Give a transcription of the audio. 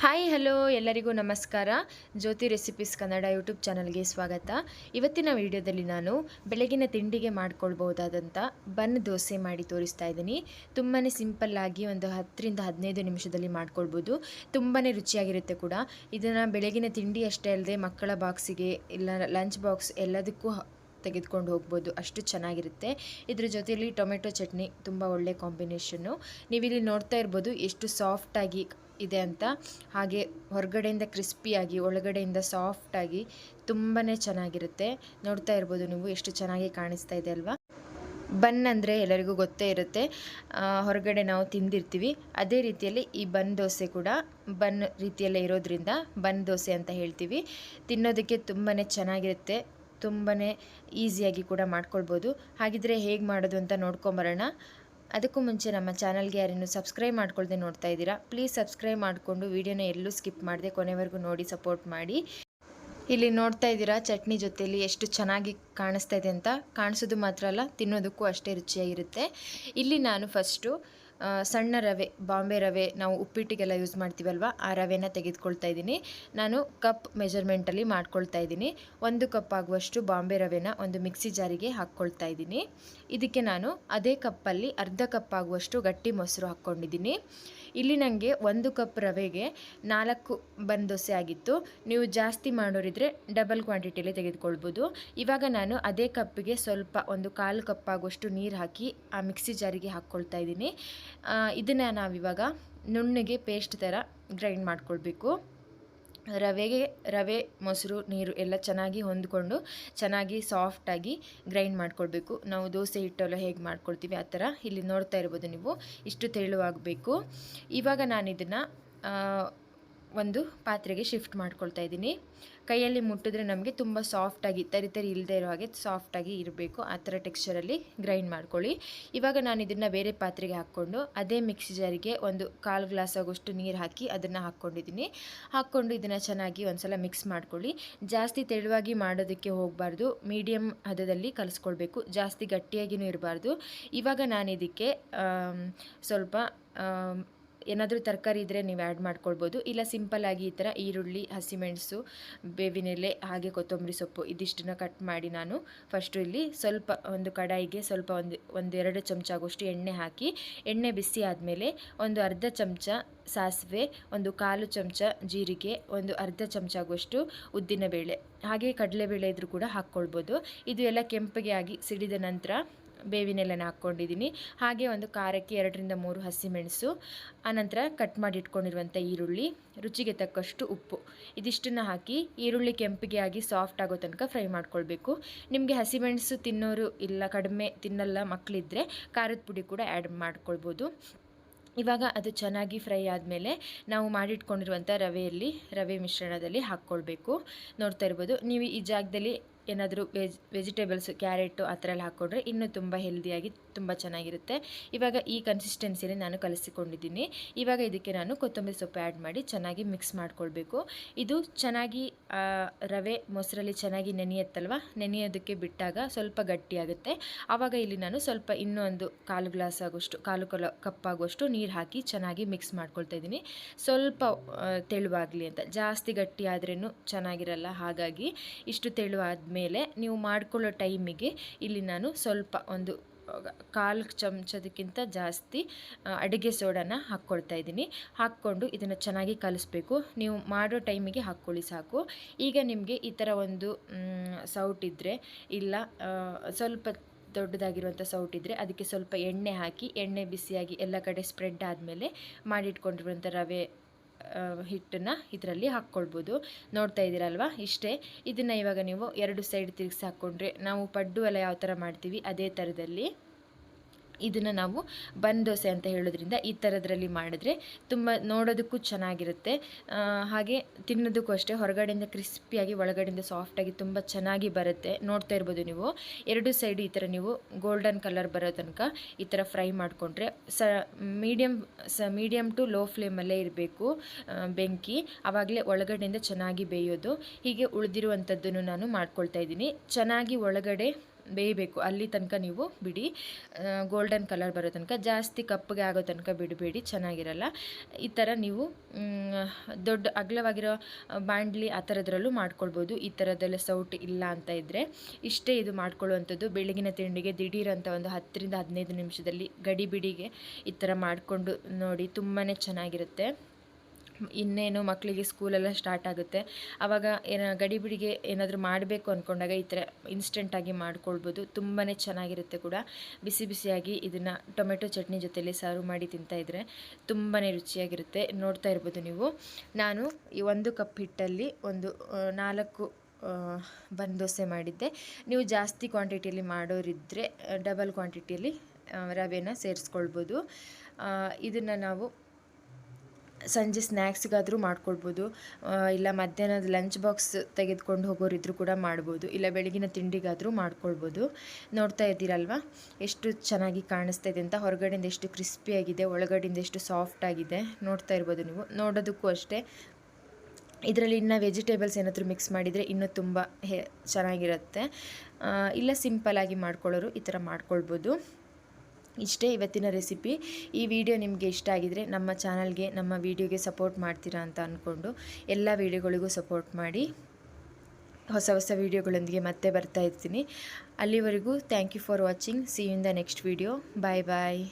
Hi, hello, ಎಲ್ಲರಿಗೂ ನಮಸ್ಕಾರ. ಜ್ಯೋತಿ recipes Kannada YouTube ಚಾನಲ್ಗೆ ಸ್ವಾಗತ. ಇವತ್ತಿನ ವಿಡಿಯೋದಲ್ಲಿ ನಾನು ಬೆಳಗಿನ ತಿಂಡಿಗೆ ಮಾಡ್ಕೊಳ್ಬಹುದಾದಂಥ ಬನ್ ದೋಸೆ ಮಾಡಿ ತೋರಿಸ್ತಾ ಇದ್ದೀನಿ. ತುಂಬಾ ಸಿಂಪಲ್ಲಾಗಿ ಒಂದು ಹತ್ತರಿಂದ ಹದಿನೈದು ನಿಮಿಷದಲ್ಲಿ ಮಾಡ್ಕೊಳ್ಬೋದು. ತುಂಬಾ ರುಚಿಯಾಗಿರುತ್ತೆ ಕೂಡ. ಇದನ್ನು ಬೆಳಗಿನ ತಿಂಡಿ ಅಷ್ಟೇ ಅಲ್ಲದೆ ಮಕ್ಕಳ ಬಾಕ್ಸಿಗೆ ಇಲ್ಲ ಲಂಚ್ ಬಾಕ್ಸ್ ಎಲ್ಲದಕ್ಕೂ ತೆಗೆದುಕೊಂಡು ಹೋಗ್ಬೋದು. ಅಷ್ಟು ಚೆನ್ನಾಗಿರುತ್ತೆ. ಇದ್ರ ಜೊತೆಯಲ್ಲಿ ಟೊಮೆಟೊ ಚಟ್ನಿ ತುಂಬ ಒಳ್ಳೆ ಕಾಂಬಿನೇಷನ್ನು. ನೀವಿಲ್ಲಿ ನೋಡ್ತಾ ಇರ್ಬೋದು ಎಷ್ಟು ಸಾಫ್ಟಾಗಿ ಇದೆ ಅಂತ. ಹಾಗೆ ಹೊರಗಡೆಯಿಂದ ಕ್ರಿಸ್ಪಿಯಾಗಿ ಒಳಗಡೆಯಿಂದ ಸಾಫ್ಟಾಗಿ ತುಂಬಾ ಚೆನ್ನಾಗಿರುತ್ತೆ. ನೋಡ್ತಾ ಇರ್ಬೋದು ನೀವು ಎಷ್ಟು ಚೆನ್ನಾಗಿ ಕಾಣಿಸ್ತಾ ಇದೆ ಅಲ್ವಾ? ಬನ್ ಅಂದರೆ ಎಲ್ಲರಿಗೂ ಗೊತ್ತೇ ಇರುತ್ತೆ. ಹೊರಗಡೆ ನಾವು ತಿಂದಿರ್ತೀವಿ. ಅದೇ ರೀತಿಯಲ್ಲಿ ಈ ಬನ್ ದೋಸೆ ಕೂಡ ಬನ್ ರೀತಿಯಲ್ಲೇ ಇರೋದ್ರಿಂದ ಬನ್ ದೋಸೆ ಅಂತ ಹೇಳ್ತೀವಿ. ತಿನ್ನೋದಕ್ಕೆ ತುಂಬಾ ಚೆನ್ನಾಗಿರುತ್ತೆ. ತುಂಬಾ ಈಸಿಯಾಗಿ ಕೂಡ ಮಾಡ್ಕೊಳ್ಬೋದು. ಹಾಗಿದ್ರೆ ಹೇಗೆ ಮಾಡೋದು ಅಂತ ನೋಡ್ಕೊಂಬರೋಣ. ಅದಕ್ಕೂ ಮುಂಚೆ ನಮ್ಮ ಚಾನಲ್ಗೆ ಯಾರೇನು ಸಬ್ಸ್ಕ್ರೈಬ್ ಮಾಡ್ಕೊಳ್ದೆ ನೋಡ್ತಾ ಇದ್ದೀರಾ, ಪ್ಲೀಸ್ ಸಬ್ಸ್ಕ್ರೈಬ್ ಮಾಡಿಕೊಂಡು ವಿಡಿಯೋನ ಎಲ್ಲೂ ಸ್ಕಿಪ್ ಮಾಡದೆ ಕೊನೆವರೆಗೂ ನೋಡಿ ಸಪೋರ್ಟ್ ಮಾಡಿ. ಇಲ್ಲಿ ನೋಡ್ತಾ ಇದ್ದೀರಾ, ಚಟ್ನಿ ಜೊತೆಯಲ್ಲಿ ಎಷ್ಟು ಚೆನ್ನಾಗಿ ಕಾಣಿಸ್ತಾ ಇದೆ ಅಂತ. ಕಾಣಿಸೋದು ಮಾತ್ರ ಅಲ್ಲ, ತಿನ್ನೋದಕ್ಕೂ ಅಷ್ಟೇ ರುಚಿಯಾಗಿರುತ್ತೆ. ಇಲ್ಲಿ ನಾನು ಫಸ್ಟು ಸಣ್ಣ ರವೆ, ಬಾಂಬೆ ರವೆ ನಾವು ಉಪ್ಪಿಟ್ಟಿಗೆಲ್ಲ ಯೂಸ್ ಮಾಡ್ತೀವಲ್ವ? ಆ ರವೆನ ತೆಗೆದುಕೊಳ್ತಾ ಇದ್ದೀನಿ. ನಾನು ಕಪ್ ಮೆಜರ್ಮೆಂಟಲ್ಲಿ ಮಾಡ್ಕೊಳ್ತಾ ಇದ್ದೀನಿ. ಒಂದು ಕಪ್ ಆಗುವಷ್ಟು ಬಾಂಬೆ ರವೆನ ಒಂದು ಮಿಕ್ಸಿ ಜಾರಿಗೆ ಹಾಕ್ಕೊಳ್ತಾ ಇದ್ದೀನಿ. ಇದಕ್ಕೆ ನಾನು ಅದೇ ಕಪ್ಪಲ್ಲಿ ಅರ್ಧ ಕಪ್ ಆಗುವಷ್ಟು ಗಟ್ಟಿ ಮೊಸರು ಹಾಕ್ಕೊಂಡಿದ್ದೀನಿ. ಇಲ್ಲಿ ನನಗೆ ಒಂದು ಕಪ್ ರವೆಗೆ ನಾಲ್ಕು ದೋಸೆ ಆಗಿತ್ತು. ನೀವು ಜಾಸ್ತಿ ಮಾಡೋರಿದ್ರೆ ಡಬಲ್ ಕ್ವಾಂಟಿಟಿಯಲ್ಲಿ ತೆಗೆದುಕೊಳ್ಬೋದು. ಇವಾಗ ನಾನು ಅದೇ ಕಪ್ಪಿಗೆ ಸ್ವಲ್ಪ ಒಂದು ಕಾಲು ಕಪ್ ಆಗುವಷ್ಟು ನೀರು ಹಾಕಿ ಆ ಮಿಕ್ಸಿ ಜಾರಿಗೆ ಹಾಕ್ಕೊಳ್ತಾ ಇದ್ದೀನಿ. ಇದನ್ನು ನಾವಿವಾಗ ನುಣ್ಣಗೆ ಪೇಸ್ಟ್ ಥರ ಗ್ರೈಂಡ್ ಮಾಡ್ಕೊಳ್ಬೇಕು. ರವೆಗೆ, ರವೆ, ಮೊಸರು, ನೀರು ಎಲ್ಲ ಚೆನ್ನಾಗಿ ಹೊಂದ್ಕೊಂಡು ಚೆನ್ನಾಗಿ ಸಾಫ್ಟಾಗಿ ಗ್ರೈಂಡ್ ಮಾಡ್ಕೊಳ್ಬೇಕು. ನಾವು ದೋಸೆ ಹಿಟ್ಟೆಲ್ಲ ಹೇಗೆ ಮಾಡ್ಕೊಳ್ತೀವಿ ಆ ಥರ ಇಲ್ಲಿ ನೋಡ್ತಾ ಇರ್ಬೋದು ನೀವು. ಇಷ್ಟು ತೆಳುವಾಗಬೇಕು. ಇವಾಗ ನಾನು ಇದನ್ನು ಒಂದು ಪಾತ್ರೆಗೆ ಶಿಫ್ಟ್ ಮಾಡ್ಕೊಳ್ತಾ ಇದ್ದೀನಿ. ಕೈಯಲ್ಲಿ ಮುಟ್ಟಿದ್ರೆ ನಮಗೆ ತುಂಬ ಸಾಫ್ಟಾಗಿ ತರಿ ತರಿ ಇಲ್ಲದೆ ಇರೋ ಹಾಗೆ ಸಾಫ್ಟಾಗಿ ಇರಬೇಕು. ಆ ಥರ ಟೆಕ್ಸ್ಚರಲ್ಲಿ ಗ್ರೈಂಡ್ ಮಾಡ್ಕೊಳ್ಳಿ. ಇವಾಗ ನಾನು ಇದನ್ನು ಬೇರೆ ಪಾತ್ರೆಗೆ ಹಾಕ್ಕೊಂಡು, ಅದೇ ಮಿಕ್ಸಿ ಜಾರಿಗೆ ಒಂದು ಕಾಲು ಗ್ಲಾಸ್ ಆಗೋಷ್ಟು ನೀರು ಹಾಕಿ ಅದನ್ನು ಹಾಕ್ಕೊಂಡಿದ್ದೀನಿ. ಹಾಕ್ಕೊಂಡು ಇದನ್ನು ಚೆನ್ನಾಗಿ ಒಂದ್ಸಲ ಮಿಕ್ಸ್ ಮಾಡ್ಕೊಳ್ಳಿ. ಜಾಸ್ತಿ ತೆಳುವಾಗಿ ಮಾಡೋದಕ್ಕೆ ಹೋಗಬಾರ್ದು. ಮೀಡಿಯಮ್ ಹದದಲ್ಲಿ ಕಲಿಸ್ಕೊಳ್ಬೇಕು. ಜಾಸ್ತಿ ಗಟ್ಟಿಯಾಗಿಯೂ ಇರಬಾರ್ದು. ಇವಾಗ ನಾನು ಇದಕ್ಕೆ ಸ್ವಲ್ಪ ಏನಾದರೂ ತರಕಾರಿ ಇದ್ದರೆ ನೀವು ಆ್ಯಡ್ ಮಾಡ್ಕೊಳ್ಬೋದು. ಇಲ್ಲ ಸಿಂಪಲ್ಲಾಗಿ ಈ ಥರ ಈರುಳ್ಳಿ, ಹಸಿಮೆಣಸು, ಬೇವಿನೆಲೆ, ಹಾಗೆ ಕೊತ್ತಂಬರಿ ಸೊಪ್ಪು ಇದಿಷ್ಟನ್ನ ಕಟ್ ಮಾಡಿ ನಾನು ಫಸ್ಟು ಇಲ್ಲಿ ಸ್ವಲ್ಪ ಒಂದು ಕಡಾಯಿಗೆ ಸ್ವಲ್ಪ ಒಂದು, ಒಂದೆರಡು ಚಮಚ ಆಗೋಷ್ಟು ಎಣ್ಣೆ ಹಾಕಿ, ಎಣ್ಣೆ ಬಿಸಿ ಆದಮೇಲೆ ಒಂದು ಅರ್ಧ ಚಮಚ ಸಾಸಿವೆ, ಒಂದು ಕಾಲು ಚಮಚ ಜೀರಿಗೆ, ಒಂದು ಅರ್ಧ ಚಮಚ ಆಗುವಷ್ಟು ಉದ್ದಿನಬೇಳೆ, ಹಾಗೆ ಕಡಲೆಬೇಳೆ ಇದ್ರೂ ಕೂಡ ಹಾಕ್ಕೊಳ್ಬೋದು. ಇದು ಎಲ್ಲ ಕೆಂಪಗೆ ಆಗಿ ಸಿಡಿದ ನಂತರ ಬೇವಿನೆಲೆನ ಹಾಕ್ಕೊಂಡಿದ್ದೀನಿ. ಹಾಗೆ ಒಂದು ಖಾರಕ್ಕೆ ಎರಡರಿಂದ ಮೂರು ಹಸಿಮೆಣಸು, ಆನಂತರ ಕಟ್ ಮಾಡಿ ಇಟ್ಕೊಂಡಿರುವಂಥ ಈರುಳ್ಳಿ, ರುಚಿಗೆ ತಕ್ಕಷ್ಟು ಉಪ್ಪು. ಇದಿಷ್ಟನ್ನು ಹಾಕಿ ಈರುಳ್ಳಿ ಕೆಂಪಿಗೆ ಆಗಿ ಸಾಫ್ಟ್ ಆಗೋ ತನಕ ಫ್ರೈ ಮಾಡ್ಕೊಳ್ಬೇಕು. ನಿಮಗೆ ಹಸಿಮೆಣಸು ತಿನ್ನೋರು ಇಲ್ಲ, ಕಡಿಮೆ ತಿನ್ನಲ್ಲ ಮಕ್ಕಳಿದ್ದರೆ ಖಾರದ ಪುಡಿ ಕೂಡ ಆ್ಯಡ್ ಮಾಡ್ಕೊಳ್ಬೋದು. ಇವಾಗ ಅದು ಚೆನ್ನಾಗಿ ಫ್ರೈ ಆದಮೇಲೆ ನಾವು ಮಾಡಿಟ್ಕೊಂಡಿರುವಂಥ ರವೆಯಲ್ಲಿ, ರವೆ ಮಿಶ್ರಣದಲ್ಲಿ ಹಾಕ್ಕೊಳ್ಬೇಕು. ನೋಡ್ತಾ ಇರ್ಬೋದು. ನೀವು ಈ ಜಾಗದಲ್ಲಿ ಏನಾದರೂ ವೆಜ್ ವೆಜಿಟೇಬಲ್ಸ್ ಕ್ಯಾರೆಟು ಆ ಥರ ಎಲ್ಲ ಹಾಕ್ಕೊಂಡ್ರೆ ಇನ್ನೂ ತುಂಬ ಹೆಲ್ದಿಯಾಗಿ ತುಂಬ ಚೆನ್ನಾಗಿರುತ್ತೆ. ಇವಾಗ ಈ ಕನ್ಸಿಸ್ಟೆನ್ಸಿಯಲ್ಲಿ ನಾನು ಕಲಿಸಿಕೊಂಡಿದ್ದೀನಿ. ಇವಾಗ ಇದಕ್ಕೆ ನಾನು ಕೊತ್ತಂಬರಿ ಸೊಪ್ಪು ಆ್ಯಡ್ ಮಾಡಿ ಚೆನ್ನಾಗಿ ಮಿಕ್ಸ್ ಮಾಡ್ಕೊಳ್ಬೇಕು. ಇದು ಚೆನ್ನಾಗಿ ರವೆ ಮೊಸರಲ್ಲಿ ಚೆನ್ನಾಗಿ ನೆನೆಯುತ್ತಲ್ವ? ನೆನೆಯೋದಕ್ಕೆ ಬಿಟ್ಟಾಗ ಸ್ವಲ್ಪ ಗಟ್ಟಿಯಾಗುತ್ತೆ ಆವಾಗ ಇಲ್ಲಿ ನಾನು ಸ್ವಲ್ಪ ಇನ್ನೊಂದು ಕಾಲು ಗ್ಲಾಸ್ ಆಗೋಷ್ಟು, ಕಾಲು ಕಲ, ಕಪ್ ಆಗುವಷ್ಟು ನೀರು ಹಾಕಿ ಚೆನ್ನಾಗಿ ಮಿಕ್ಸ್ ಮಾಡ್ಕೊಳ್ತಾ ಇದ್ದೀನಿ. ಸ್ವಲ್ಪ ತೆಳುವಾಗಲಿ ಅಂತ. ಜಾಸ್ತಿ ಗಟ್ಟಿ ಆದ್ರೂ ಚೆನ್ನಾಗಿರಲ್ಲ. ಹಾಗಾಗಿ ಇಷ್ಟು ತೆಳುವಾದ ಮೇಲೆ ನೀವು ಮಾಡ್ಕೊಳ್ಳೋ ಟೈಮಿಗೆ ಇಲ್ಲಿ ನಾನು ಸ್ವಲ್ಪ ಒಂದು ಕಾಲು ಚಮಚದಕ್ಕಿಂತ ಜಾಸ್ತಿ ಅಡುಗೆ ಸೋಡಾನ ಹಾಕ್ಕೊಳ್ತಾ ಇದ್ದೀನಿ. ಹಾಕ್ಕೊಂಡು ಇದನ್ನು ಚೆನ್ನಾಗಿ ಕಲಿಸ್ಬೇಕು. ನೀವು ಮಾಡೋ ಟೈಮಿಗೆ ಹಾಕ್ಕೊಳ್ಳಿ ಸಾಕು. ಈಗ ನಿಮಗೆ ಈ ಥರ ಒಂದು ಸೌಟ್ ಇದ್ದರೆ ಇಲ್ಲ ಸ್ವಲ್ಪ ದೊಡ್ಡದಾಗಿರುವಂಥ ಸೌಟ್ ಇದ್ದರೆ ಅದಕ್ಕೆ ಸ್ವಲ್ಪ ಎಣ್ಣೆ ಹಾಕಿ, ಎಣ್ಣೆ ಬಿಸಿಯಾಗಿ ಎಲ್ಲ ಕಡೆ ಸ್ಪ್ರೆಡ್ ಆದಮೇಲೆ ಮಾಡಿಟ್ಕೊಂಡಿರುವಂಥ ರವೆ ಹಿಟ್ಟನ್ನು ಇದರಲ್ಲಿ ಹಾಕ್ಕೊಳ್ಬೋದು. ನೋಡ್ತಾ ಇದ್ದೀರಲ್ವ? ಇಷ್ಟೇ. ಇದನ್ನು ಇವಾಗ ನೀವು ಎರಡು ಸೈಡ್ ತಿರುಗಿಸಿ ಹಾಕ್ಕೊಂಡ್ರೆ ನಾವು ಪಡ್ಡು ಎಲ್ಲ ಯಾವ ಥರ ಮಾಡ್ತೀವಿ ಅದೇ ಥರದಲ್ಲಿ ಇದನ್ನು ನಾವು ಬನ್ ದೋಸೆ ಅಂತ ಹೇಳೋದ್ರಿಂದ ಈ ಥರದ್ರಲ್ಲಿ ಮಾಡಿದ್ರೆ ತುಂಬ ನೋಡೋದಕ್ಕೂ ಚೆನ್ನಾಗಿರುತ್ತೆ. ಹಾಗೆ ತಿನ್ನೋದಕ್ಕೂ ಅಷ್ಟೇ ಹೊರಗಡೆಯಿಂದ ಕ್ರಿಸ್ಪಿಯಾಗಿ ಒಳಗಡೆಯಿಂದ ಸಾಫ್ಟಾಗಿ ತುಂಬ ಚೆನ್ನಾಗಿ ಬರುತ್ತೆ. ನೋಡ್ತಾ ಇರ್ಬೋದು ನೀವು. ಎರಡು ಸೈಡು ಈ ಥರ ನೀವು ಗೋಲ್ಡನ್ ಕಲರ್ ಬರೋ ತನಕ ಈ ಥರ ಫ್ರೈ ಮಾಡಿಕೊಂಡ್ರೆ ಸ ಮೀಡಿಯಮ್ ಸ ಮೀಡಿಯಮ್ ಟು ಲೋ ಫ್ಲೇಮಲ್ಲೇ ಇರಬೇಕು ಬೆಂಕಿ. ಆವಾಗಲೇ ಒಳಗಡೆಯಿಂದ ಚೆನ್ನಾಗಿ ಬೇಯೋದು. ಹೀಗೆ ಉಳಿದಿರುವಂಥದ್ದನ್ನು ನಾನು ಮಾಡ್ಕೊಳ್ತಾ ಇದ್ದೀನಿ. ಚೆನ್ನಾಗಿ ಒಳಗಡೆ ಬೇಯಬೇಕು. ಅಲ್ಲಿ ತನಕ ನೀವು ಬಿಡಿ. ಗೋಲ್ಡನ್ ಕಲರ್ ಬರೋ ತನಕ, ಜಾಸ್ತಿ ಕಪ್ಪಗೆ ಆಗೋ ತನಕ ಬಿಡಬೇಡಿ, ಚೆನ್ನಾಗಿರಲ್ಲ. ಈ ಥರ ನೀವು ದೊಡ್ಡ ಅಗಲವಾಗಿರೋ ಬಾಂಡ್ಲಿ ಆ ಥರದ್ರಲ್ಲೂ ಮಾಡ್ಕೊಳ್ಬೋದು. ಈ ಥರದ್ದೆಲ್ಲ ಸೌಟ್ ಇಲ್ಲ ಅಂತ ಇದ್ದರೆ ಇಷ್ಟೇ ಇದು ಮಾಡ್ಕೊಳ್ಳುವಂಥದ್ದು. ಬೆಳಗಿನ ತಿಂಡಿಗೆ ದಿಢೀರಂಥ ಒಂದು ಹತ್ತರಿಂದ ಹದಿನೈದು ನಿಮಿಷದಲ್ಲಿ ಗಡಿಬಿಡಿಗೆ ಈ ಥರ ಮಾಡಿಕೊಂಡು ನೋಡಿ ತುಂಬಾ ಚೆನ್ನಾಗಿರುತ್ತೆ. ಇನ್ನೇನು ಮಕ್ಕಳಿಗೆ ಸ್ಕೂಲೆಲ್ಲ ಸ್ಟಾರ್ಟ್ ಆಗುತ್ತೆ. ಆವಾಗ ಏನ ಗಡಿಬಿಡಿಗೆ ಏನಾದರೂ ಮಾಡಬೇಕು ಅಂದ್ಕೊಂಡಾಗ ಈ ಥರ ಇನ್ಸ್ಟೆಂಟಾಗಿ ಮಾಡ್ಕೊಳ್ಬೋದು. ತುಂಬಾ ಚೆನ್ನಾಗಿರುತ್ತೆ ಕೂಡ. ಬಿಸಿ ಬಿಸಿಯಾಗಿ ಇದನ್ನು ಟೊಮೆಟೊ ಚಟ್ನಿ ಜೊತೆಯಲ್ಲಿ ಸರ್ವ್ ಮಾಡಿ ತಿಂತಾಯಿದ್ರೆ ತುಂಬಾ ರುಚಿಯಾಗಿರುತ್ತೆ. ನೋಡ್ತಾ ಇರ್ಬೋದು ನೀವು. ನಾನು ಈ ಒಂದು ಕಪ್ ಹಿಟ್ಟಲ್ಲಿ ಒಂದು ನಾಲ್ಕು ಬನ್ ದೋಸೆ ಮಾಡಿದ್ದೆ. ನೀವು ಜಾಸ್ತಿ ಕ್ವಾಂಟಿಟಿಯಲ್ಲಿ ಮಾಡೋರಿದ್ದರೆ ಡಬಲ್ ಕ್ವಾಂಟಿಟಿಯಲ್ಲಿ ರವೆನ ಸೇರಿಸ್ಕೊಳ್ಬೋದು. ಇದನ್ನು ನಾವು ಸಂಜೆ ಸ್ನ್ಯಾಕ್ಸ್ಗಾದರೂ ಮಾಡ್ಕೊಳ್ಬೋದು ಇಲ್ಲ ಮಧ್ಯಾಹ್ನದ ಲಂಚ್ ಬಾಕ್ಸ್ ತೆಗೆದುಕೊಂಡು ಹೋಗೋರಿದ್ರು ಕೂಡ ಮಾಡ್ಬೋದು. ಇಲ್ಲ ಬೆಳಗಿನ ತಿಂಡಿಗಾದರೂ ಮಾಡ್ಕೊಳ್ಬೋದು. ನೋಡ್ತಾ ಇದ್ದೀರಲ್ವ? ಎಷ್ಟು ಚೆನ್ನಾಗಿ ಕಾಣಿಸ್ತಾ ಇದೆ ಅಂತ. ಹೊರಗಡೆಯಿಂದ ಎಷ್ಟು ಕ್ರಿಸ್ಪಿಯಾಗಿದೆ ಒಳಗಡೆಯಿಂದ ಎಷ್ಟು ಸಾಫ್ಟ್ ಆಗಿದೆ ನೋಡ್ತಾ ಇರ್ಬೋದು ನೀವು. ನೋಡೋದಕ್ಕೂ ಅಷ್ಟೇ. ಇದರಲ್ಲಿ ಇನ್ನು ವೆಜಿಟೇಬಲ್ಸ್ ಏನಾದರೂ ಮಿಕ್ಸ್ ಮಾಡಿದರೆ ಇನ್ನೂ ತುಂಬ ಹೆ, ಚೆನ್ನಾಗಿರುತ್ತೆ. ಇಲ್ಲ ಸಿಂಪಲ್ಲಾಗಿ ಮಾಡ್ಕೊಳ್ಳೋರು ಈ ಥರ ಮಾಡ್ಕೊಳ್ಬೋದು. ಇಷ್ಟೇ ಇವತ್ತಿನ ರೆಸಿಪಿ. ಈ ವಿಡಿಯೋ ನಿಮಗೆ ಇಷ್ಟ ಆಗಿದರೆ ನಮ್ಮ ಚಾನಲ್ಗೆ, ನಮ್ಮ ವಿಡಿಯೋಗೆ ಸಪೋರ್ಟ್ ಮಾಡ್ತೀರಾ ಅಂತ ಅಂದ್ಕೊಂಡು ಎಲ್ಲ ವಿಡಿಯೋಗಳಿಗೂ ಸಪೋರ್ಟ್ ಮಾಡಿ. ಹೊಸ ಹೊಸ ವಿಡಿಯೋಗಳೊಂದಿಗೆ ಮತ್ತೆ ಬರ್ತಾ ಇರ್ತೀನಿ. ಅಲ್ಲಿವರೆಗೂ thank you for watching see in the next video bye bye